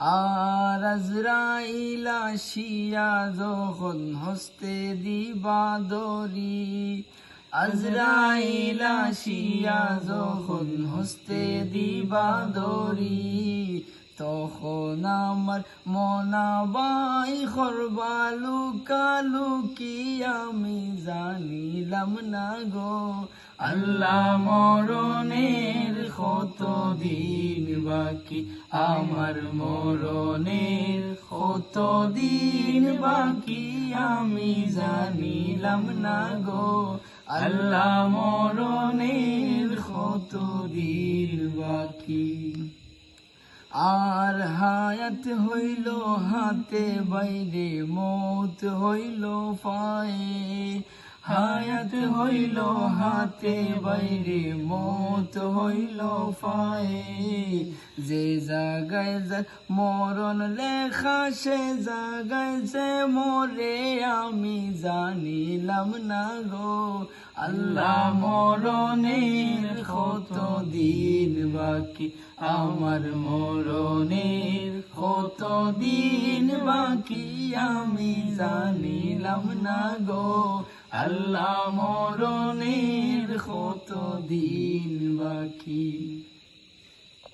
আর আজরাইল আসিয়া যখন হস্তে দিবা দরি আজরাইল আসিয়া যখন হস্তে দিবা দরি তখন আমার মনাবাই খরবালু কালু কি আমি জানিলাম না গো আল্লাহ মরণের কত দিন বাকি আমার মরণের কত দিন বাকি আমি জানিলাম না গো। আল্লাহ মরণের কত দিন বাকি। আর হায়াত হইল হাতে বাইরে, মত হইল পায়ে। হায়াত হইল হাতে বাইরে মত হইল পায়ে যে জাগায় যা মরণ লেখা সে জাগায় যে মরে আমি জানিলাম না গো আল্লাহ মরণের কত দিন বাকি আমার মরণের কত দিন বাকি আমি জানিলাম না গো আল্লাহ মরণের কত দিন বাকি?